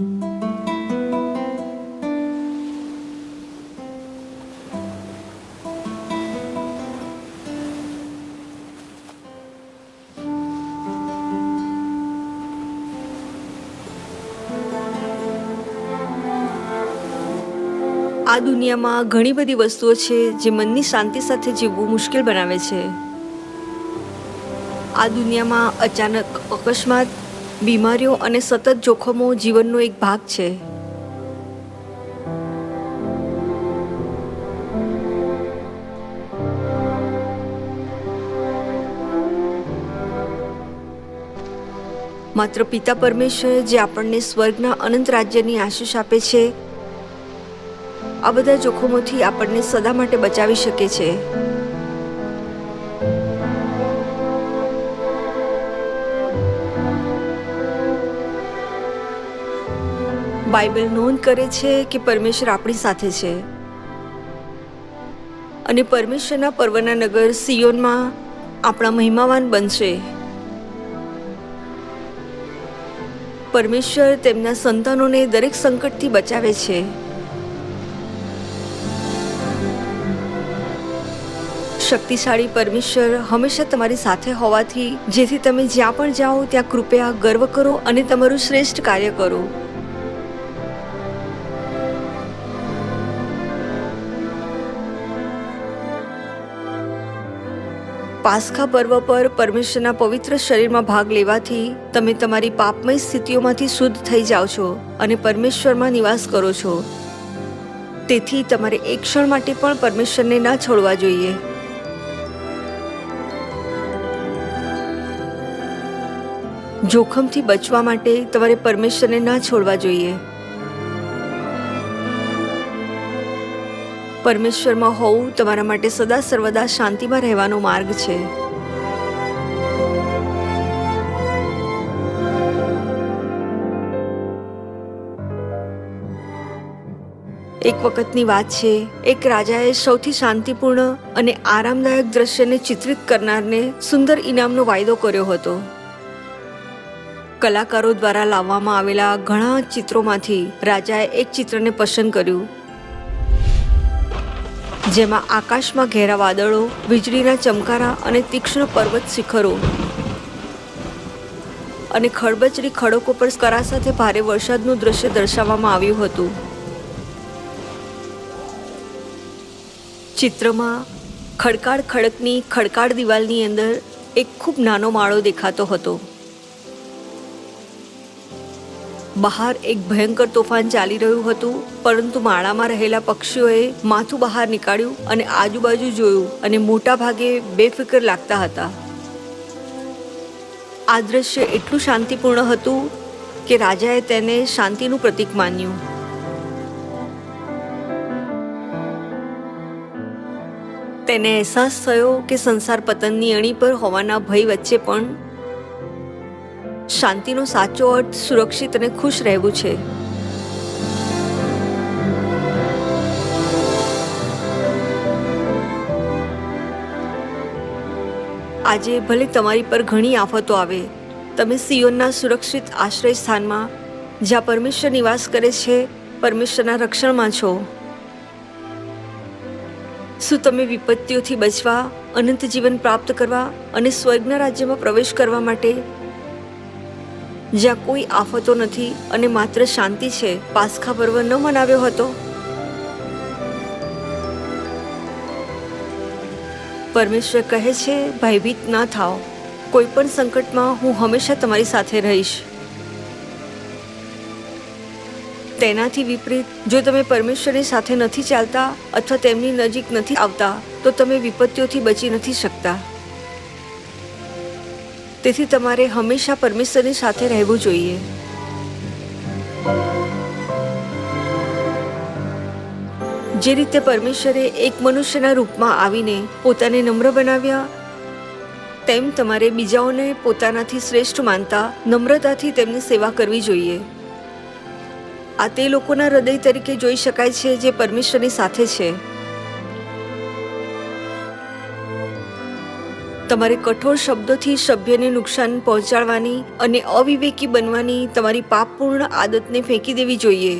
આ દુનિયામાં ઘણી બધી વસ્તુઓ છે જે મનની શાંતિ સાથે જીવવું મુશ્કેલ બનાવે છે. આ દુનિયામાં અચાનક અકસ્માત બીમારીઓ અને સતત જોખમો જીવનનો એક ભાગ છે. માત્ર પિતા પરમેશ્વર જે આપણને સ્વર્ગના અનંત રાજ્યની આશીષ આપે છે, આ બધા જોખમોથી આપણને સદા માટે બચાવી શકે છે. બાઇબલ નોંધ કરે છે કે પરમેશ્વર આપણી સાથે છે. અને પરમેશ્વરના પર્વના નગર સિયોનમાં આપણા મહિમાવાન બનશે. પરમેશ્વર તેમના સંતાનોને દરેક સંકટથી બચાવે છે. શક્તિશાળી પરમેશ્વર હંમેશા તમારી સાથે હોવાથી, જેથી તમે જ્યાં પણ જાઓ, ત્યાં કૃપયા ગર્વ કરો અને તમારું શ્રેષ્ઠ કાર્ય કરો. પાસ્ખા પર્વ પર પરમેશ્વરના પવિત્ર શરીરમાં ભાગ લેવાથી તમે તમારી પાપમય સ્થિતિઓમાંથી શુદ્ધ થઈ જાઓ છો અને પરમેશ્વરમાં નિવાસ કરો છો. તેથી તમારે એક ક્ષણ માટે પણ પરમેશ્વરને ના છોડવા જોઈએ. જોખમથી બચવા માટે તમારે પરમેશ્વરને ના છોડવા જોઈએ. પરમેશ્વરમાં હોવું તમારા માટે સદા સર્વદા શાંતિમાં રહેવાનો માર્ગ છે. એક વખતની વાત છે, એક રાજાએ સૌથી શાંતિપૂર્ણ અને આરામદાયક દ્રશ્યને ચિત્રિત કરનારને સુંદર ઇનામનો વાયદો કર્યો હતો. કલાકારો દ્વારા લાવવામાં આવેલા ઘણા ચિત્રોમાંથી રાજાએ એક ચિત્રને પસંદ કર્યું. જેમાં આકાશમાં ઘેરા વાદળો, વીજળીના ચમકારા અને તીક્ષ્ણ પર્વત શિખરો. અને ખડબચડી ખડકો પર કરા સાથે ભારે વરસાદનું દ્રશ્ય દર્શાવવામાં આવ્યું હતું. ચિત્રમાં ખડકાળ ખડકની ખડકાળ દિવાલની અંદર એક ખૂબ નાનો માળો દેખાતો હતો. બહાર એક ભયંકર તોફાન ચાલી રહ્યું હતું, પરંતુ માળામાં રહેલા પક્ષીઓએ માથું બહાર નીકાળ્યું અને આજુબાજુ જોયું અને મોટા ભાગે બેફિકર લાગતા હતા. આ દ્રશ્ય એટલું શાંતિપૂર્ણ હતું કે રાજાએ તેને શાંતિનું પ્રતીક માન્યું. તેને અહેસાસ થયો કે સંસાર પતનની અણી પર હોવાના ભય વચ્ચે પણ શાંતિનો સાચો અર્થ સુરક્ષિત અને ખુશ રહેવું છે. આજે ભલે તમારી પર ઘણી આફતો આવે, તમે સિયોનના સુરક્ષિત આશ્રય સ્થાનમાં, જ્યાં પરમેશ્વર નિવાસ કરે છે, પરમેશ્વરના રક્ષણમાં છો. શું તમે વિપત્તિઓથી બચવા, અનંત જીવન પ્રાપ્ત કરવા અને સ્વર્ગના રાજ્યમાં પ્રવેશ કરવા માટે જ્યાં કોઈ આફતો નથી અને માત્ર શાંતિ છે, પાસખા પર્વ ન મનાવ્યો હતો. પરમેશ્વર કહે છે, ભયભીત ના થાઓ. કોઈ પણ સંકટમાં હું હંમેશા તમારી સાથે રહીશ. તેનાથી વિપરીત, જો તમે પરમેશ્વરની સાથે નથી ચાલતા અથવા તેમની નજીક નથી આવતા, તો તમે વિપત્તિઓથી બચી નથી શકતા. તેથી તમારે હંમેશા પરમેશ્વરની સાથે રહેવું જોઈએ. જે રીતે પરમેશ્વરે એક મનુષ્યના રૂપમાં આવીને પોતાને નમ્ર બનાવ્યા, તેમ તમારે બીજાઓને પોતાનાથી શ્રેષ્ઠ માનતા, નમ્રતાથી તેમની સેવા કરવી જોઈએ. આ તે લોકોના હૃદય તરીકે જોઈ શકાય છે જે પરમેશ્વરની સાથે છે. તમારે કઠોર શબ્દોથી સભ્યને નુકસાન પહોંચાડવાની અને અવિવેકી બનવાની તમારી પાપપૂર્ણ આદતને ફેંકી દેવી જોઈએ.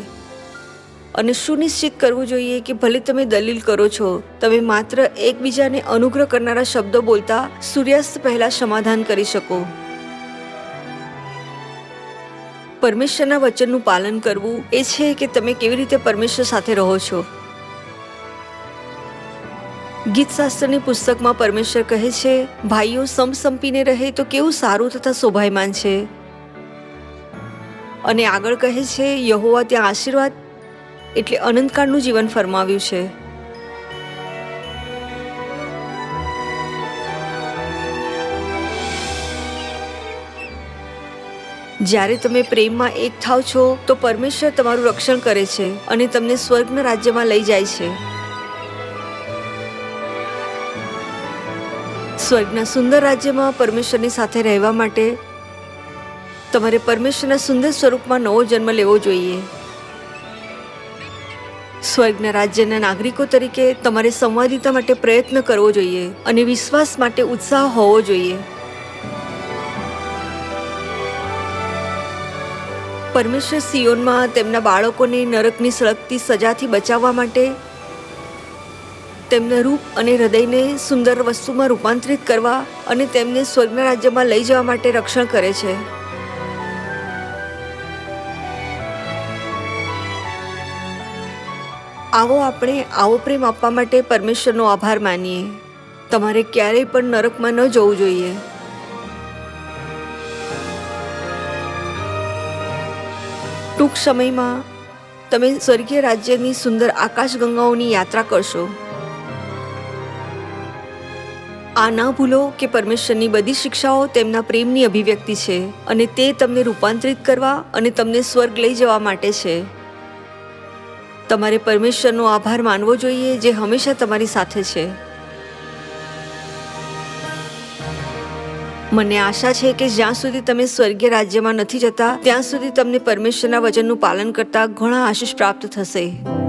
અને સુનિશ્ચિત કરવું જોઈએ કે ભલે તમે દલીલ કરો છો, તમે માત્ર એકબીજાને અનુગ્રહ કરનારા શબ્દો બોલતા સૂર્યાસ્ત પહેલા સમાધાન કરી શકો. પરમેશ્વરના વચનનું પાલન કરવું એ છે કે તમે કેવી રીતે પરમેશ્વર સાથે રહો છો. ગીતશાસ્ત્રની પુસ્તકમાં પરમેશ્વર કહે છે, ભાઈઓ સમસંપીને રહે તો કેવું સારું તથા શોભાયમાન છે? અને આગળ કહે છે, યહોવા ત્યાં આશીર્વાદ એટલે અનંતકાળનું જીવન ફરમાવ્યું છે. જ્યારે તમે પ્રેમમાં એક થાવ છો, તો પરમેશ્વર તમારું રક્ષણ કરે છે અને તમને સ્વર્ગના રાજ્યમાં લઈ જાય છે. સ્વર્ગના સુંદર રાજ્યમાં પરમેશ્વરની સાથે રહેવા માટે તમારે પરમેશ્વરના સુંદર સ્વરૂપમાં નવો જન્મ લેવો જોઈએ. સ્વર્ગના રાજ્યના નાગરિકો તરીકે તમારે સંવાદિતા માટે પ્રયત્ન કરવો જોઈએ અને વિશ્વાસ માટે ઉત્સાહ હોવો જોઈએ. પરમેશ્વર સિયોનમાં તેમના બાળકોને નરકની સળગતી સજાથી બચાવવા માટે તેમના રૂપ અને હૃદયને સુંદર વસ્તુમાં રૂપાંતરિત કરવા અને તેમને સ્વર્ગના રાજ્યમાં લઈ જવા માટે રક્ષણ કરે છે. આવો આપણે આવો પ્રેમ આપવા માટે પરમેશ્વરનો આભાર માનીએ. તમારે ક્યારેય પણ નરકમાં ન જવું જોઈએ. ટૂંક સમયમાં તમે સ્વર્ગીય રાજ્યની સુંદર આકાશગંગાઓની યાત્રા કરશો. આ ના ભૂલો કે પરમેશ્વરની બધી શિક્ષાઓ તેમના પ્રેમની અભિવ્યક્તિ છે અને તે તમને રૂપાંતરિત કરવા અને તમને સ્વર્ગ લઈ જવા માટે છે. તમારે પરમેશ્વરનો આભાર માનવો જોઈએ જે હંમેશા તમારી સાથે છે. મને આશા છે કે જ્યાં સુધી તમે સ્વર્ગીય રાજ્યમાં નથી જતા, ત્યાં સુધી તમને પરમેશ્વરના વચનનું પાલન કરતા ઘણા આશીષ પ્રાપ્ત થશે.